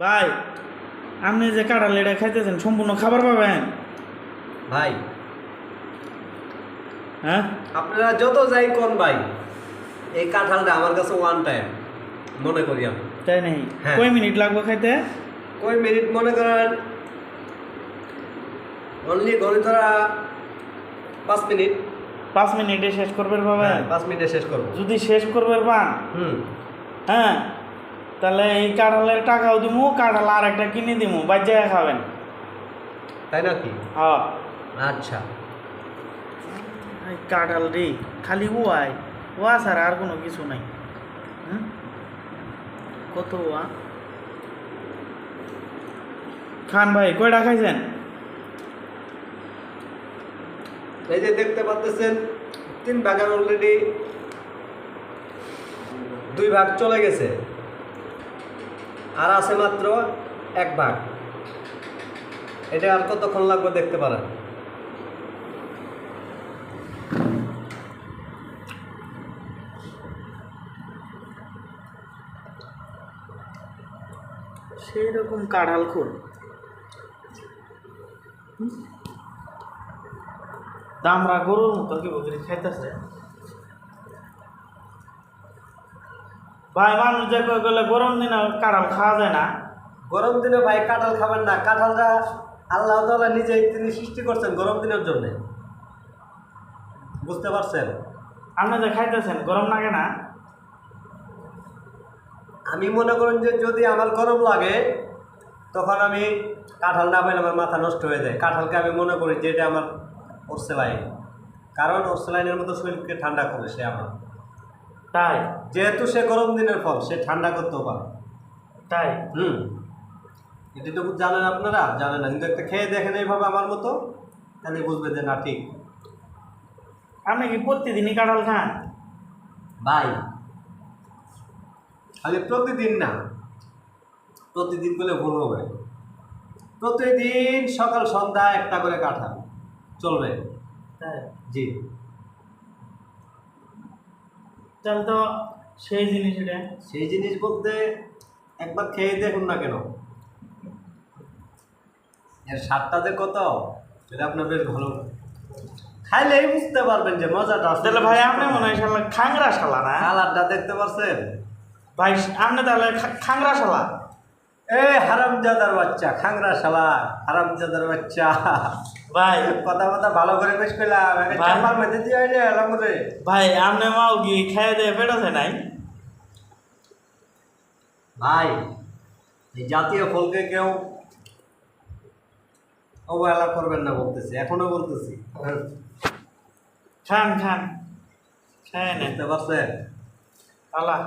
ভাই আপনি যে কাঁঠাল এটা খাইতেছেন সম্পূর্ণ খাবার পাবেন। ভাই। হ্যাঁ? আপনারা যত যাই কোন ভাই এই কাঁঠালটা আমার কাছে ওয়ান টাইম মনে করি আমি। তাই নেই হ্যাঁ। কয় মিনিট লাগবে খাইতে? কই মিনিট মনে করেন? অনলি গণিত ধরা পাঁচ মিনিট। পাঁচ মিনিটে শেষ করবেন পাবেন হ্যাঁ, পাঁচ মিনিটে শেষ করব। যদি শেষ করবেন পান? হুম। হ্যাঁ। তাহলে এই কাঁঠালের টাকাও দিমু কাঁঠাল আর একটা কিনে দিমু বাজ্যায় খাবেন। তাই নাকি? হ্যাঁ। আচ্ছা। এই কাঁঠাল রে খালি ওয়াই ওয়া ছাড়া আর কোনো কিছু নাই। হুম? কত ওয়া? খান ভাই কয়টা খাইছেন? এই যে দেখতে পাচ্ছেন তিন ভাগের অলরেডি দুই ভাগ চলে গেছে। আর আছে মাত্র এক ভাগ। এটা আর কতক্ষণ লাগবে দেখতে পারেন? সেই রকম কাঁঠাল খোল দামরা গরুর মতো কি বকরি খাইতেছে? ভাই মানুষ যে গেলে গরম দিনে কাঁঠাল খাওয়া যায় না। গরম দিনে ভাই কাঁঠাল খাবেন না। কাঁঠালটা আল্লাহ তাআলা নিজেই তিনি সৃষ্টি করছেন গরম দিনের জন্য। বুঝতে পারছেন? আপনি যে খাইতেছেন গরম লাগে না? আমি মনে করেন যে যদি আমার গরম লাগে তখন আমি কাঁঠাল না পাইলে আমার মাথা নষ্ট হয়ে যায়। কাঁঠালকে আমি মনে করি যে এটা আমার ওরসেলাইন কারণ ওরসেলাইনের মতো শরীরকে ঠান্ডা করে সে আমার। তাই। যেহেতু সে গরম দিনের ফল সে ঠান্ডা করতেও পারে। তাই। হুম। এটি তো জানেন আপনারা? জানেন না। কিন্তু একটা খেয়ে দেখেন এইভাবে আমার মতো তাহলে বুঝবে যে না ঠিক। আপনি কি প্রতিদিনই কাঁঠাল খান? ভাই খালি প্রতিদিন না। প্রতিদিন বলে ভুল হবে। প্রতিদিন সকাল সন্ধ্যা একটা করে কাঁঠাল। চলবে। তাই। জি। তাহলে তো সেই জিনিস এটা। সেই জিনিস বলতে একবার খেয়ে দেখুন না কেন। এর স্বাদটা যে কত সেটা আপনার বেশ ভালো। খাইলেই বুঝতে পারবেন যে মজাটা তাহলে ভাই আপনি মনে হয় শালা খাংরা শালা না? কালারটা দেখতে পাচ্ছেন ভাই আপনি তাহলে খাংরা শালা? এ হারামজাদার বাচ্চা খাংরা শালা হারামজাদার বাচ্চা। ভাই। কথা কথা ভালো করে বেশ পেলাম ভাই। চাপার দিয়ে আইলে এলাম রে। ভাই আপনি মাও কি খাইয়ে দিয়ে পেটাছে নাই? ভাই এই জাতীয় ফলকে কেউ অবহেলা করবেন না বলতেছি এখনও বলতেছি। খান খান। খায় না। বুঝতে পারছেন? আল্লাহ